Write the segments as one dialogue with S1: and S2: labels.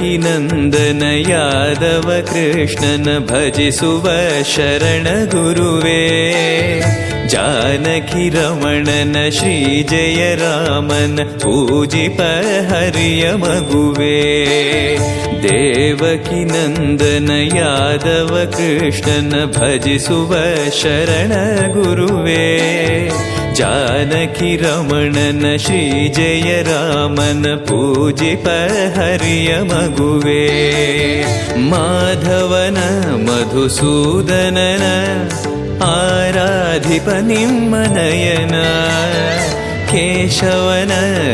S1: नन्दन यादव कृष्णन भजिसुव भजसरणगुरु जानकिरमणन रमण न श्री जय रामन पूजिपहर्यम नन्दन यादव कृष्णन भजिसुव शरण गुरुवे। जानकी रमण न श्री जय रामन मगुवे। माधवन मधुसूदनन आराधिपतिं मनयन। केशवन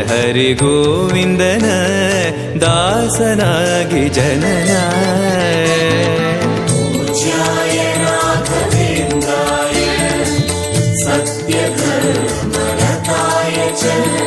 S1: हरिगोविन्दन
S2: दासनागि जनन। सत्यधर्मरताय दासरागिजन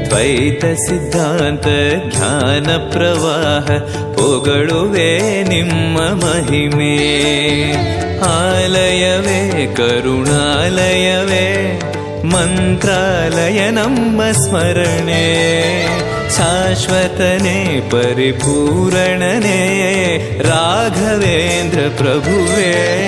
S1: ದ್ವೈತ ಸಿದ್ಧಾಂತ ಜ್ಞಾನ ಪ್ರವಾಹ ಪೊಗಳುವೆ ನಿಮ್ಮ ಮಹಿಮೆ. ಆಲಯವೇ, ಕರುಣಾಲಯವೇ, ಮಂತ್ರಾಲಯ ನಮ್ಮ ಸ್ಮರಣೆ. ಶಾಶ್ವತನೇ, ಪರಿಪೂರಣನೇ, ರಾಘವೇಂದ್ರ ಪ್ರಭುವೇ.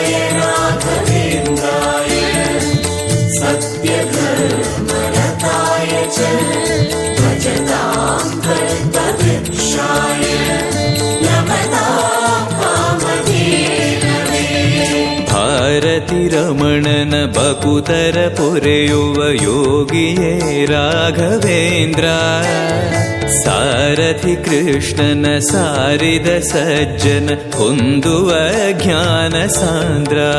S1: भारति रमणन बपुतरपुरे युवयोगिये राघवेन्द्रा। सारथि कृष्णन सारिद सज्जन कुन्दुव ज्ञान सान्द्रा।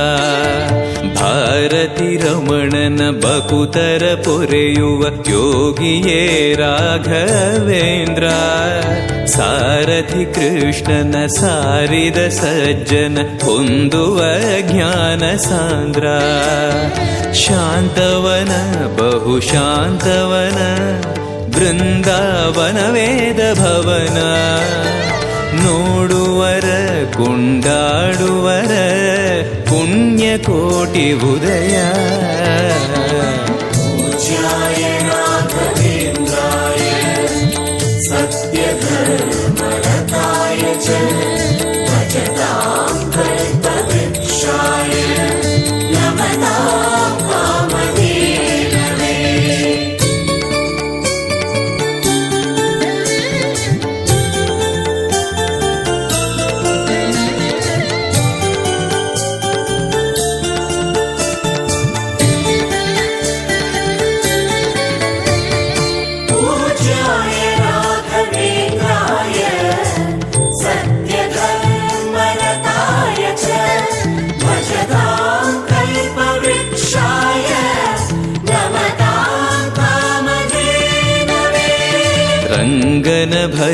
S1: भारति रमणन बकुतर पुरयुव योगिये राघवेन्द्र। सारथि कृष्णन सारिद सज्जन कुन्दुव ज्ञान सान्द्रा। शान्तवन बहुशान्तवन। ಬೃಂದಾವನವೇದ ಭವನ ನೋಡುವರ ಕೊಂಡಾಡುವರ ಪುಣ್ಯಕೋಟಿ ಉದಯ
S2: ಸತ್ಯಧರ್ಮರತಾಯ ಚ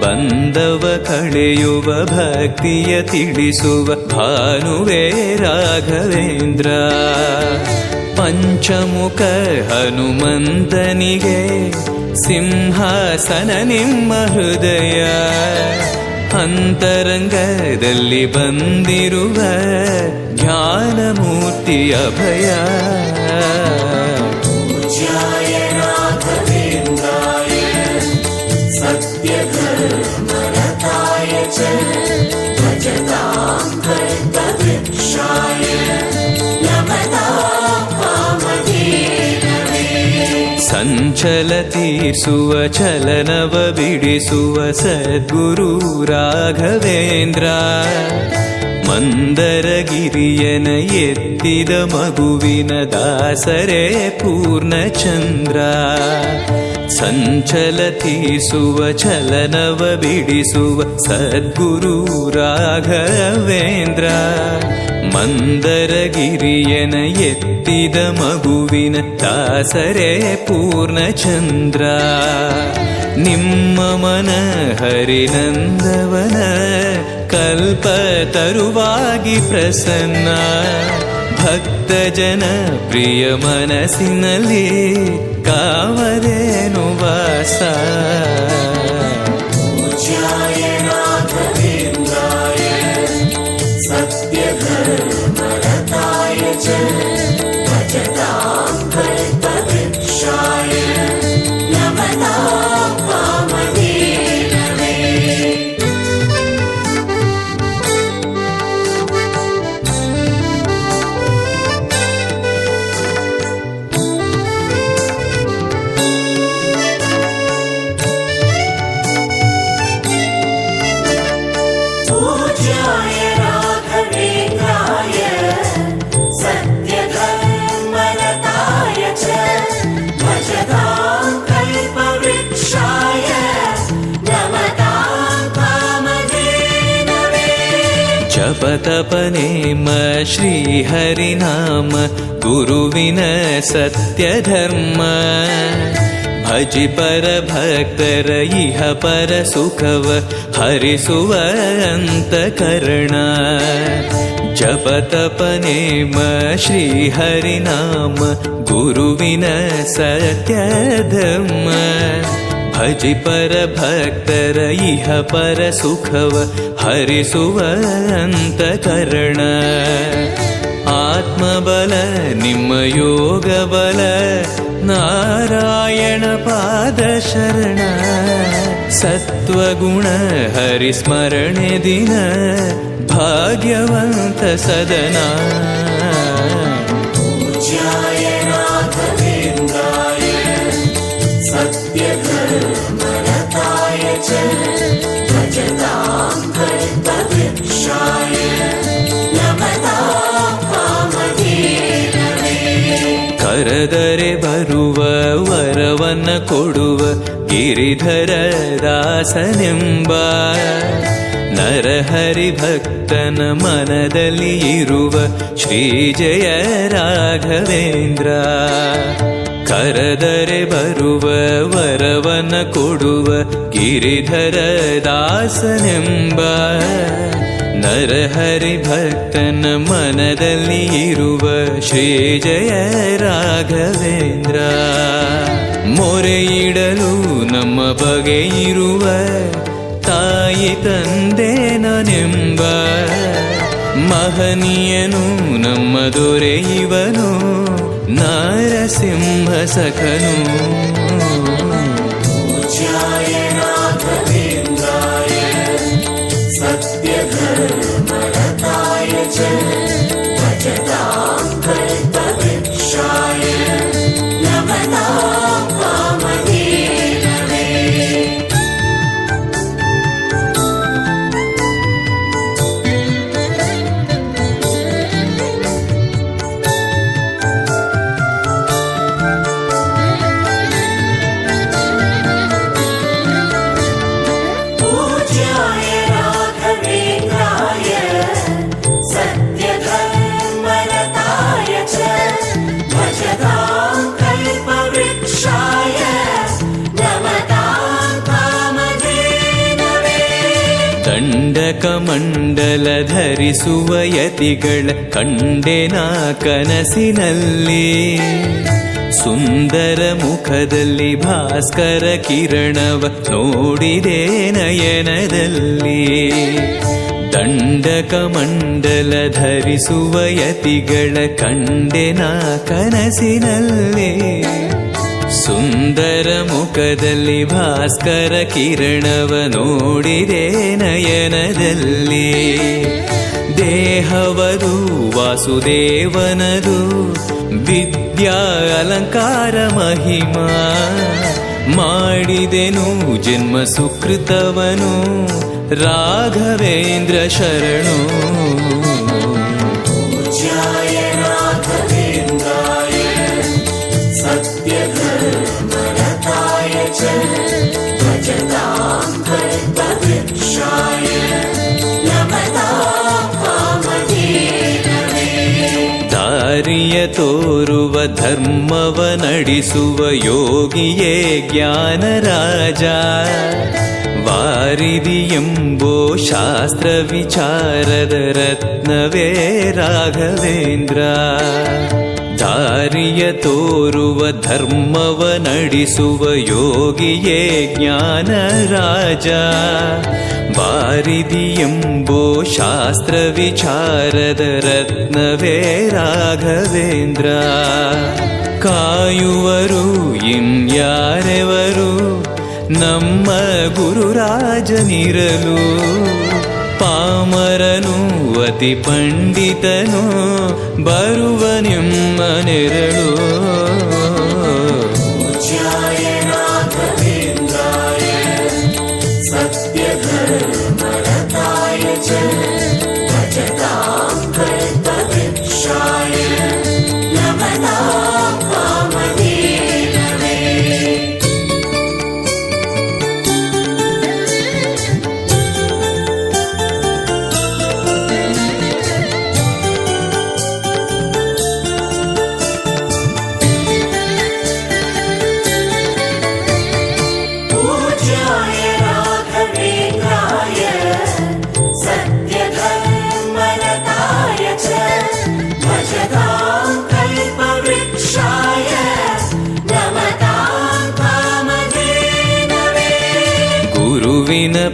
S1: ಬಂದವ ಕಳೆಯುವ ಭಕ್ತಿಯ ತಿಳಿಸುವ ಭಾನುವೇ ರಾಘವೇಂದ್ರ. ಪಂಚಮುಖ ಹನುಮಂತನಿಗೆ ಸಿಂಹಾಸನ ನಿಮ್ಮ ಹೃದಯ. ಅಂತರಂಗದಲ್ಲಿ ಬಂದಿರುವ ಜ್ಞಾನಮೂರ್ತಿಯ ಭಯ
S2: सञ्चलतीर्सु बिडिसुव
S1: सद्गुरु राघवेन्द्र मन्दरगिरियन मन्दरगिरियनयेत्तिद मगुविन दासरे पूर्णचन्द्रा ಎತ್ತಿದ ಮಗುವಿನ ದಾಸರೇ ಪೂರ್ಣಚಂದ್ರ ಸಂಚಲ ತೀರ್ಸುವ ಚಲನವ ಬಿಡಿಸುವ ಸದ್ಗುರು ರಾಘವೇಂದ್ರ. ಮಂದರಗಿರಿಯನ ಎತ್ತಿದ ಮಗುವಿನ ದಾಸರೇ ಪೂರ್ಣಚಂದ್ರ. ನಿಮ್ಮ ಮನ ಹರಿನಂದವನ ಕಲ್ಪ ತರುವಾಗಿ ಪ್ರಸನ್ನ. ಭಕ್ತ ಜನ ಪ್ರಿಯ ಮನಸ್ಸಿನಲ್ಲಿ ಕಾವರೇನು ವಾಸ
S2: ಸತ್ಯಧರ್ಮರತಾಯ ಚ पतपनेम श्रीहरिनाम गुरुविन सत्यधर्म। भजि परभक्तर इह परसुखव हरिसुवरन्तकरुणा
S1: जपतपनेम श्रीहरिनाम गुरुविन सत्यधर्म। ಭಜಿ ಪರ ಭಕ್ತರ ಇಹ ಪರ ಸುಖವ ಹರಿಸುವ ಕರ್ಣ ಆತ್ಮಬಲ, ನಿಮ್ಮ ಯೋಗ ಬಲ, ನಾರಾಯಣ ಪಾದ ಶರಣ. ಸತ್ವಗುಣ, ಹರಿಸ್ಮರಣೆ ದಿನ, ಭಾಗ್ಯವಂತ ಸದನ. ಕರೆದರೆ ಬರುವ ವರವನ್ನ ಕೊಡುವ ಗಿರಿಧರ ದಾಸನೆಂಬ ನರಹರಿ ಭಕ್ತನ ಮನದಲ್ಲಿ ಇರುವ ಶ್ರೀ ಜಯ ರಾಘವೇಂದ್ರ. ಕರೆದರೆ ಬರುವ ವರವನ ಕೊಡುವ ಗಿರಿಧರ ದಾಸನೆಂಬ ನರಹರಿ ಭಕ್ತನ ಮನದಲ್ಲಿ ಇರುವ ಶ್ರೀ ಜಯ ರಾಘವೇಂದ್ರ. ಮೊರೆಯಿಡಲು ನಮ್ಮ ಬಗೆ ಇರುವ ತಾಯಿ ತಂದೆ ನನೆಂಬ. ಮಹನೀಯನು ನಮ್ಮ ದೊರೆ
S2: నరసింహ
S1: సఖను. ಧರಿಸುವ ಯತಿಗಳ ಕಂಡೆನ ಕನಸಿನಲ್ಲಿ. ಸುಂದರ ಮುಖದಲ್ಲಿ ಭಾಸ್ಕರ ಕಿರಣವ ನೋಡಿದೆ ನಯನದಲ್ಲಿ. ದಂಡಕ ಮಂಡಲ ಧರಿಸುವ ಯತಿಗಳ ಕಂಡೆನ ಕನಸಿನಲ್ಲಿ. ಸುಂದರ ಮುಖದಲ್ಲಿ ಭಾಸ್ಕರ ಕಿರಣವ ನೋಡಿದೆ ನಯನದಲ್ಲಿ. ದೇಹವರು ವಾಸುದೇವನದು ವಿದ್ಯಾ ಅಲಂಕಾರ ಮಹಿಮಾ. ಮಾಡಿದೆನು ಜನ್ಮ ಸುಕೃತವನು ರಾಘವೇಂದ್ರ ಶರಣು.
S2: ಸತ್ಯ
S1: ದಾರಿಯ ತೋರುವ ಧರ್ಮವ ನಡೆಸುವ ಯೋಗಿಯೇ ಜ್ಞಾನರಾಜ ವಾರಿದಿ ಎಂಬೋ ಶಾಸ್ತ್ರ ವಿಚಾರದ ರತ್ನವೇ ರಾಘವೇಂದ್ರ ದಾರಿಯ ತೋರುವ ಧರ್ಮವ ನಡೆಸುವ ಯೋಗಿಯೇ ಜ್ಞಾನರಾಜ ಬಾರಿದಿ ಎಂಬೋ ಶಾಸ್ತ್ರ ವಿಚಾರದ ರತ್ನವೇ ರಾಘವೇಂದ್ರ. ಕಾಯುವರು ಇನ್ಯಾರೆವರು? ನಮ್ಮ ಗುರುರಾಜನಿರಲು ಪಾಮರನು, ಅತಿ ಪಂಡಿತನು, ಬರುವ ನಿಮ್ಮ ನೆರಳು.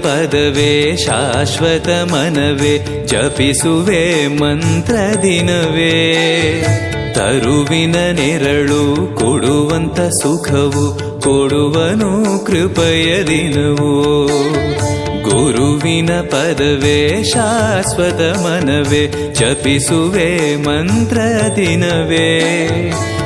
S1: ಪದವೇ ಶಾಶ್ವತ ಮನವೇ ಜಪಿಸುವೆ ಮಂತ್ರ ದಿನವೇ. ತರುವಿನ ನೆರಳು ಕೊಡುವಂತ ಸುಖವು ಕೊಡುವನು ಕೃಪಯ ದಿನವು. ಗುರುವಿನ ಪದವೇ ಶಾಶ್ವತ ಮನವೇ ಜಪಿಸುವೆ ಮಂತ್ರ ದಿನವೇ.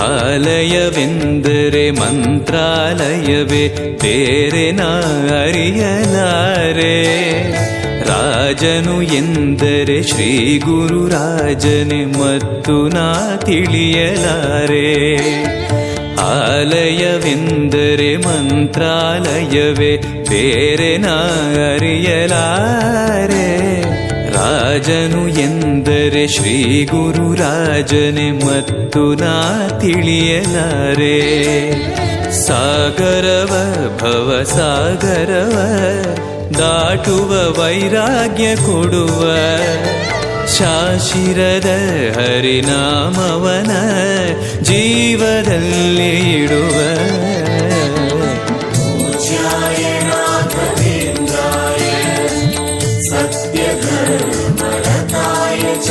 S1: ಆಲಯವೆಂದರೆ ಮಂತ್ರಾಲಯವೇ ಬೇರೆ ನಾ ಅರಿಯಲಾರೆ. ರಾಜನು ಎಂದರೆ ಶ್ರೀ ಗುರು ರಾಜನೆ ಮತ್ತು ನಾ ತಿಳಿಯಲಾರೆ. ಆಲಯವೆಂದರೆ ಮಂತ್ರಾಲಯವೇ, ಬೇರೆ ಅರಿಯಲಾರೆ ರಾಜನು ಎಂದರೆ ಶ್ರೀ ಗುರು ರಾಜನೆ ಮತ್ತು ನಾ ತಿಳಿಯಲಾರೆ. ಸಾಗರವ ಭವ ಸಾಗರವ, ದಾಟುವ ವೈರಾಗ್ಯ ಕೊಡುವ. ಶಾಶಿರದ ಹರಿನಾಮವನ ಜೀವದಲ್ಲಿ ಇಡುವ ಸತ್ಯಧರ್ಮರತಾಯ ಚ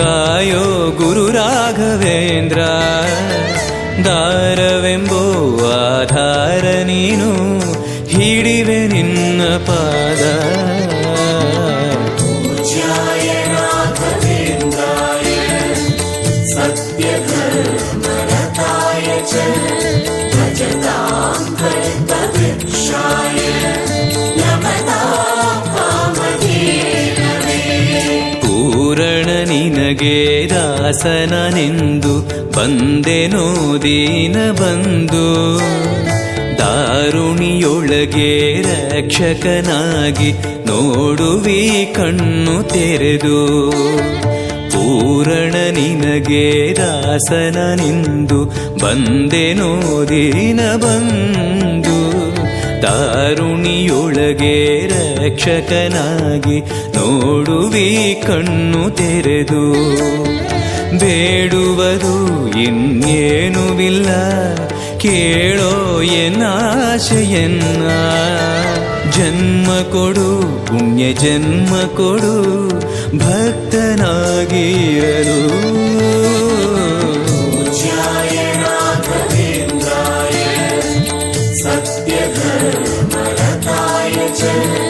S1: കായോ ಗುರುರಾಘವೇಂದ್ರ ದಾರವೆಂಬೋ ಆಧಾರ ನೀನು ಹಿಡಿವೆ ನಿನ್ನ ಪಾದ
S2: ಸತ್ಯಧರ್ಮರತಾಯ
S1: ಚ ನಿನಗೆ ದಾಸನನೆಂದು ಬಂದೆನೋ ದೀನ ಬಂದು. ದಾರುಣಿಯೊಳಗೆ ರಕ್ಷಕನಾಗಿ ನೋಡುವಿ ಕಣ್ಣು ತೆರೆದು. ಪೂರಣ ನಿನಗೆ ದಾಸನನೆಂದು ಬಂದೆನೋ ದೀನ ಬಂದು. ದಾರುಣಿಯೊಳಗೆ ರಕ್ಷಕನಾಗಿ ನೋಡುವಿ ಕಣ್ಣು ತೆರೆದು. ಬೇಡುವುದು ಇನ್ನೇನುವಿಲ್ಲ, ಕೇಳೋ ಎನ್ನಾಶೆಯನ್ನ ಜನ್ಮ ಕೊಡು, ಪುಣ್ಯ ಜನ್ಮ ಕೊಡು, ಭಕ್ತನಾಗಿರಲು.
S2: mountain.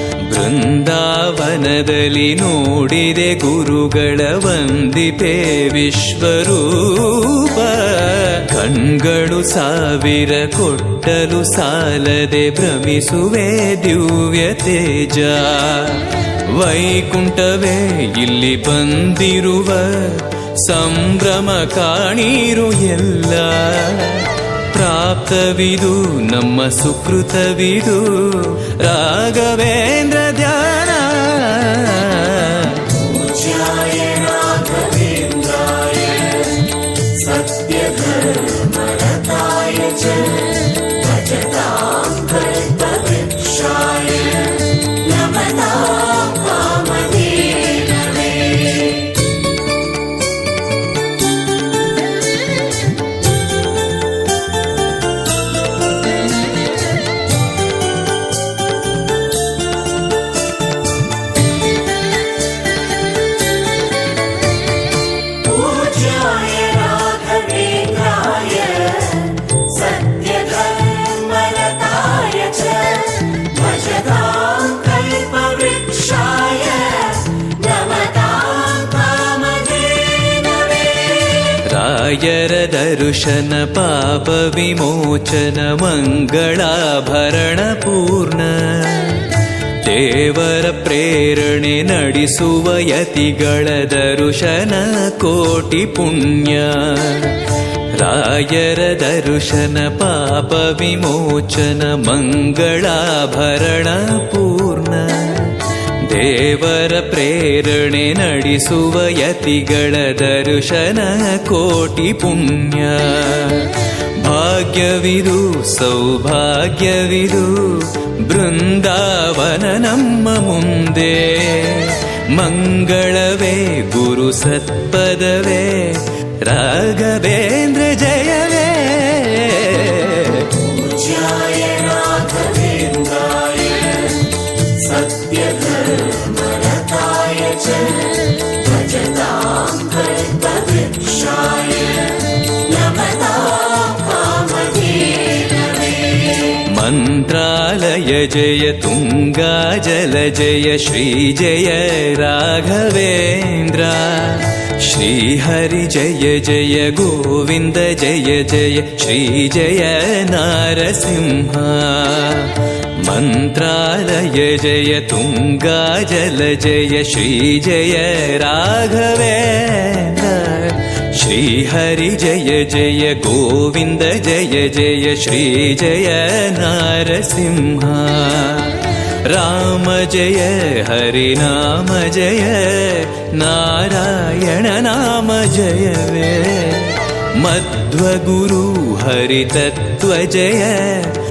S1: ಬೃಂದಾವನದಲ್ಲಿ ನೋಡಿದೆ ಗುರುಗಳ ವಂದಿತೆ ವಿಶ್ವರೂಪ. ಕಣ್ಗಳು ಸಾವಿರ ಕೊಟ್ಟಲು ಸಾಲದೆ ಭ್ರಮಿಸುವೆ ದಿವ್ಯ ತೇಜ. ವೈಕುಂಠವೇ, ಇಲ್ಲಿ ಬಂದಿರುವ ಸಂಭ್ರಮ ಕಾಣೀರು ಎಲ್ಲ. ಪ್ರಾಪ್ತವಿದು ನಮ್ಮ ಸುಕೃತವಿದು. ರಾಘವೇಂದ್ರ ಧ್ಯಾನ ದರ್ಶನ ಪಾಪ, ವಿಮೋಚನ ಮಂಗಳಾಭರಣ ಪೂರ್ಣ. ದೇವರ ಪ್ರೇರಣೆ ನಡೆಸುವ ಯತಿಗಳ ದರುಶನ ಕೋಟಿ ಪುಣ್ಯ. ರಾಯರ ದರ್ಶನ, ಪಾಪ, ವಿಮೋಚನ ಮಂಗಳಾಭರಣ ಪೂರ್ಣ. ದೇವರ ಪ್ರೇರಣೆ ನಡೆಸುವ ಯತಿಗಳ ದರ್ಶನ ಕೋಟಿ ಪುಣ್ಯ. ಭಾಗ್ಯವಿದು, ಸೌಭಾಗ್ಯವಿದು, ಬೃಂದಾವನ ನಮ್ಮ ಮುಂದೆ. ಮಂಗಳವೇ, ಗುರು ಸತ್ಪದವೇ, ರಾಘವೇಂದ್ರ ಜಯವೇ मन्त्रालय जय तुङ्गा जल जय श्री जय राघवेन्द्र। श्रीहरि जय जय गोविन्द जय जय श्री जय नारसिंह मन्त्रालय जय तुङ्गा जल जय श्री जय श्रीहरि जय जय गोविन्द जय जय श्री जय नारसिंह। राम जय हरिनाम जय नारायण नाम जय वे। जय